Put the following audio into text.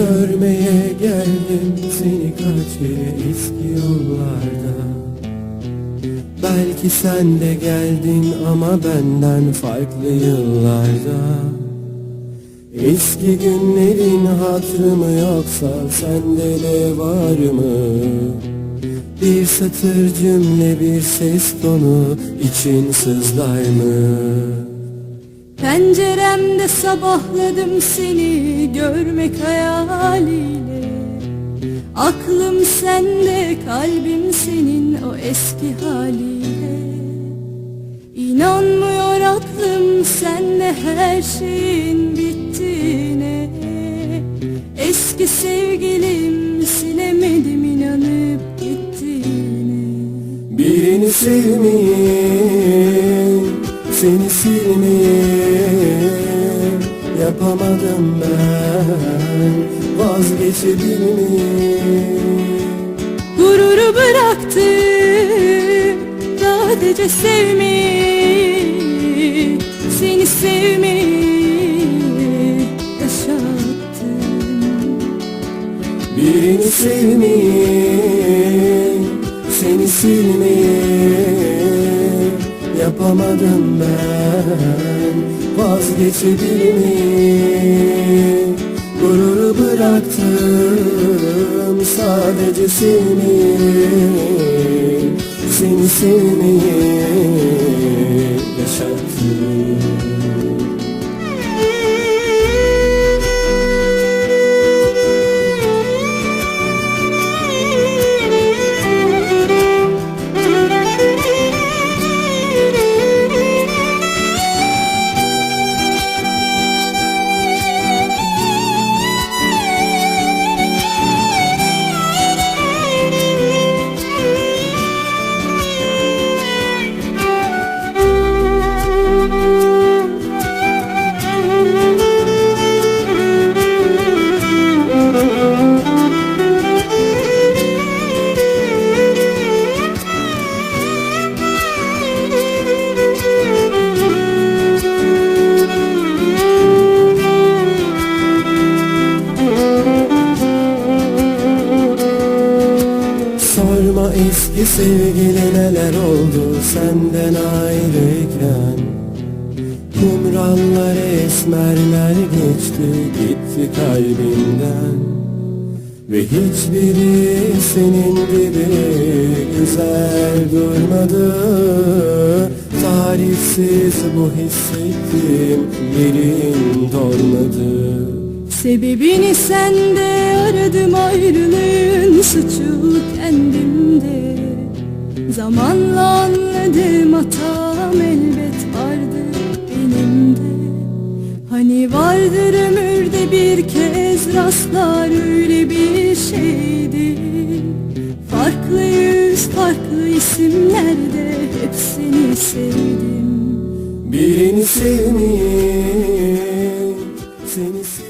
Görmeye geldim seni kaç kere eski yollarda Belki sen de geldin ama benden farklı yıllarda Eski günlerin hatırı mı yoksa sende de var mı? Bir satır cümle bir ses tonu için sızlar mı? Penceremde sabahladım seni görmek hayaliyle. Aklım sende kalbim senin o eski haliyle. İnanmıyor aklım senle her şeyin bittiğine. Eski sevgilim silemedim inanıp gittiğine. Birini sevmeyi, seni silmeyi yapamadım ben vazgeçebilmeyi. Gururu bıraktım Sadece sevmeyi Seni sevmeyi Yaşattım Birini sevmeyi, seni silmeyi yapamadım ben. Vazgeçebilmeyi. Gururu bıraktım. Sadece sevmeyi, seni sevmeyi eski sevgili neler oldu senden ayrıyken? Kumrallar esmerler geçti gitti kalbimden Ve hiçbiri senin gibi güzel durmadı. Tarifsiz bu hissettiğim yerin dolmadı. Sebebini sende aradım Eder ömürde bir kez rastlar öyle bir şeydi. Farklı yüz farklı isimlerde hep seni sevdim. Birini sevmeyi seni sevmeyi